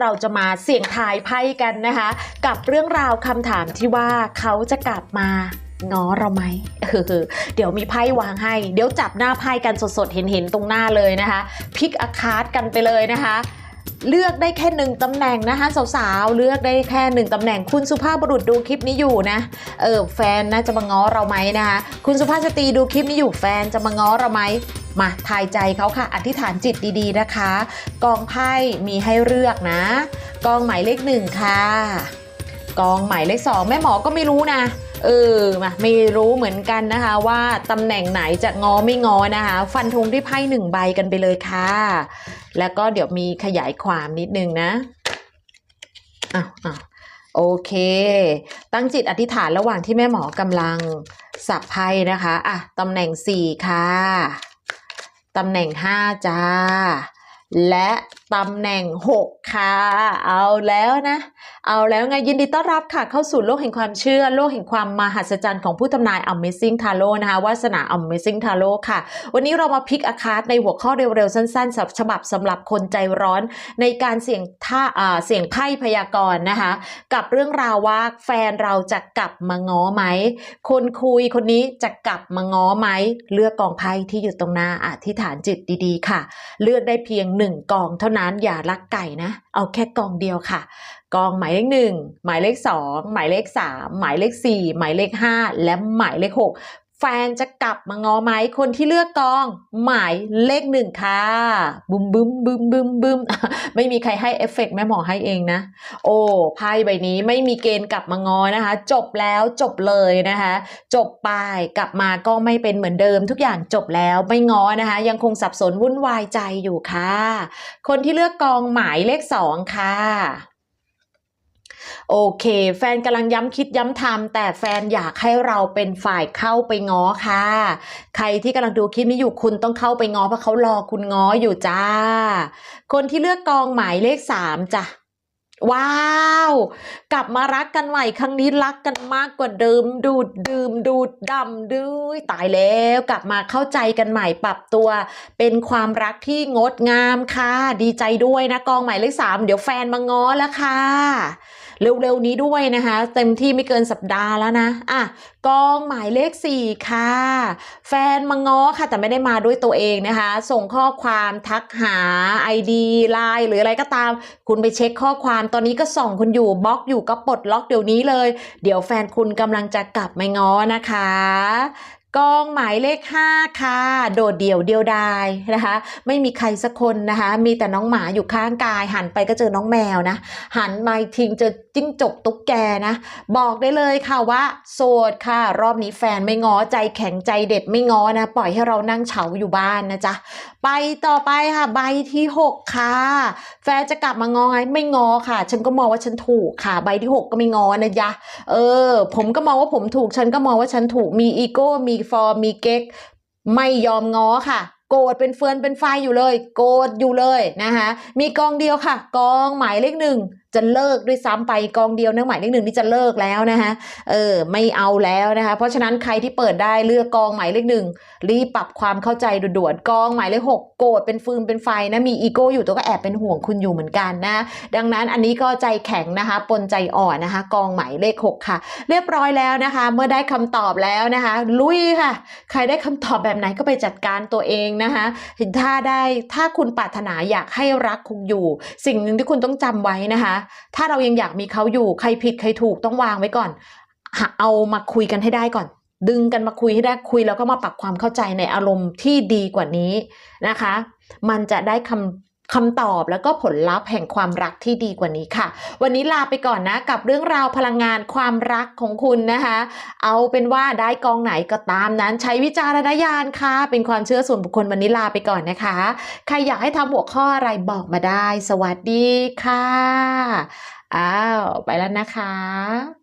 เราจะมาเสี่ยงทายไพ่กันนะคะ กับเรื่องราวคำถามที่ว่าเขาจะกลับมาง้อเราไหมเดี๋ยวมีไพ่วางให้ เดี๋ยวจับหน้าไพ่กันสดๆ เห็นๆ ตรงหน้าเลยนะคะ พิกอาคาร์ดกันไปเลยนะคะ เลือกได้แค่หนึ่งตำแหน่งนะคะสาวๆ เลือกได้แค่หนึ่งตำแหน่งคุณสุภาพบุรุษดูคลิปนี้อยู่นะ เออแฟนนะจะมาง้อเราไหมนะคะ คุณสุภาพสตรีดูคลิปนี้อยู่แฟนจะมาง้อเราไหมมาทายใจเขาค่ะ อธิษฐานจิตดีๆนะคะ กองไพ่มีให้เลือกนะ กองหมายเลขหนึ่งค่ะ กองหมายเลขสองแม่หมอก็ไม่รู้นะเออมาไม่รู้เหมือนกันนะคะ ว่าตำแหน่งไหนจะงอไม่งอนะคะ ฟันธงที่ไพ่หนึ่งใบกันไปเลยค่ะ แล้วก็เดี๋ยวมีขยายความนิดนึงนะอ้าวอ้าวโอเค ตั้งจิตอธิษฐานระหว่างที่แม่หมอกำลังสับไพ่นะคะอะตำแหน่งสี่ค่ะตำแหน่งห้าจ้า และ ตำแหน่ง 6 ค่ะ เอาแล้วนะ เอาแล้วไงยินดีต้อนรับค่ะ เข้าสู่โลกแห่งความเชื่อ โลกแห่งความมหัศจรรย์ของผู้ทำนาย Amazing Tarot นะคะวาสนา Amazing Tarot ค่ะ วันนี้เรามาพิกอาคาดในหัวข้อเร็วๆ สั้นๆสำหรับฉบับสำหรับคนใจร้อนในการเสี่ยงท่าเสี่ยงไพ่พยากรณ์นะคะ กับเรื่องราวว่าแฟนเราจะกลับมาง้อไหม คนคุยคนนี้จะกลับมาง้อไหม เลือกกองไพ่ที่อยู่ตรงหน้าอธิษฐานจิตดีๆ ค่ะ เลือกได้เพียงหนึ่งกองเท่านั้นอย่ารักไก่นะ เอาแค่กองเดียวค่ะ กองหมายเลขหนึ่งหมายเลขสองหมายเลขสามหมายเลขสี่หมายเลขห้าและหมายเลขหก แฟนจะกลับมางอไหมคนที่เลือกกอง หมายเลขหนึ่งค่ะบึมบึมบึมบึมบึมไม่มีใครให้เอฟเฟกต์แม่หมอให้เองนะ โอ้ไพ่ใบนี้ไม่มีเกณฑ์กลับมางอนะคะ จบแล้วจบเลยนะคะ จบไปกลับมาก็ไม่เป็นเหมือนเดิม ทุกอย่างจบแล้วไม่งอนะคะ ยังคงสับสนวุ่นวายใจอยู่ค่ะ คนที่เลือกกองหมายเลขสองค่ะ โอเค แฟนกำลังย้ำคิดย้ำทำแต่แฟนอยากให้เราเป็นฝ่ายเข้าไปง้อค่ะ ใครที่กำลังดูคลิปนี้อยู่คุณต้องเข้าไปง้อเพราะเขารอคุณง้ออยู่จ้า คนที่เลือกกองหมายเลขสามจ้ะว้าว กลับมารักกันใหม่ครั้งนี้รักกันมากกว่าเดิม ดูดดื่มดูดดำด้วยตายแล้ว กลับมาเข้าใจกันใหม่ปรับตัว เป็นความรักที่งดงามค่ะ ดีใจด้วยนะกองหมายเลขสามเดี๋ยวแฟนมาง้อแล้วค่ะ เร็วๆนี้ด้วยนะคะ เต็มที่ไม่เกินสัปดาห์แล้วนะอะกองหมายเลขสี่ค่ะ แฟนมาง้อค่ะ แต่ไม่ได้มาด้วยตัวเองนะคะ ส่งข้อความทักหา ID ไลน์หรืออะไรก็ตาม คุณไปเช็คข้อความตอนนี้ก็ส่องคุณอยู่บล็อกอยู่ก็ปลดล็อกเดี๋ยวนี้เลย เดี๋ยวแฟนคุณกำลังจะกลับมาง้อนะคะ กองหมายเลข 5 ค่ะ โดดเดี่ยวเดียวดายนะคะ ไม่มีใครสักคนนะคะ มีแต่น้องหมาอยู่ข้างกาย หันไปก็เจอน้องแมวนะ หันมาทิ้งเจอจิ้งจกตุ๊กแกนะ บอกได้เลยค่ะว่า โสดค่ะ รอบนี้แฟนไม่ง้อใจแข็งใจเด็ดไม่ง้อนะ ปล่อยให้เรานั่งเฉาอยู่บ้านนะจ๊ะ ไปต่อไปค่ะ ใบที่ 6 ค่ะ แฟนจะกลับมางอไหมไม่งอค่ะ ฉันก็มองว่าฉันถูกค่ะ ใบที่ 6 ก็ไม่งอนะจ๊ะเออ ผมก็มองว่าผมถูก ฉันก็มองว่าฉันถูก มีอีโก้ มีฟอร์มมีเก๊กไม่ยอมง้อค่ะ โกรธเป็นเฟือนเป็นไฟอยู่เลย โกรธอยู่เลยนะคะมีกองเดียวค่ะ กองหมายเลขหนึ่ง จะเลิกด้วยซ้ำไปกองเดียวนะหมายเลขหนึ่งนี่จะเลิกแล้วนะคะเออไม่เอาแล้วนะคะเพราะฉะนั้นใครที่เปิดได้เลือกกองหมายเลขหนึ่งรีบปรับความเข้าใจด่วนๆกองหมายเลขหกโกรธเป็นฟืนเป็นไฟนะมีอีโก้อยู่ตัวก็แอบเป็นห่วงคุณอยู่เหมือนกันนะ ดังนั้นอันนี้ก็ใจแข็งนะคะ ปนใจอ่อนนะคะ กองหมายเลขหกค่ะ เรียบร้อยแล้วนะคะ เมื่อได้คำตอบแล้วนะคะ ลุยค่ะ ใครได้คำตอบแบบไหนก็ไปจัดการตัวเองนะคะถ้าได้ถ้าคุณปรารถนาอยากให้รักคงอยู่ สิ่งหนึ่งที่คุณต้องจำไว้นะคะถ้าเรายังอยากมีเขาอยู่ใครผิดใครถูกต้องวางไว้ก่อนเอามาคุยกันให้ได้ก่อน ดึงกันมาคุยให้ได้คุยแล้วก็มาปรับความเข้าใจในอารมณ์ที่ดีกว่านี้นะคะ มันจะได้คำ คำตอบแล้วก็ผลลัพธ์แห่งความรักที่ดีกว่านี้ค่ะ วันนี้ลาไปก่อนนะกับเรื่องราวพลังงานความรักของคุณนะคะ เอาเป็นว่าได้กองไหนก็ตามนั้น ใช้วิจารณญาณค่ะ เป็นความเชื่อส่วนบุคคลวันนี้ลาไปก่อนนะคะ ใครอยากให้ทำหัวข้ออะไรบอกมาได้ สวัสดีค่ะอ้าวไปแล้วนะคะ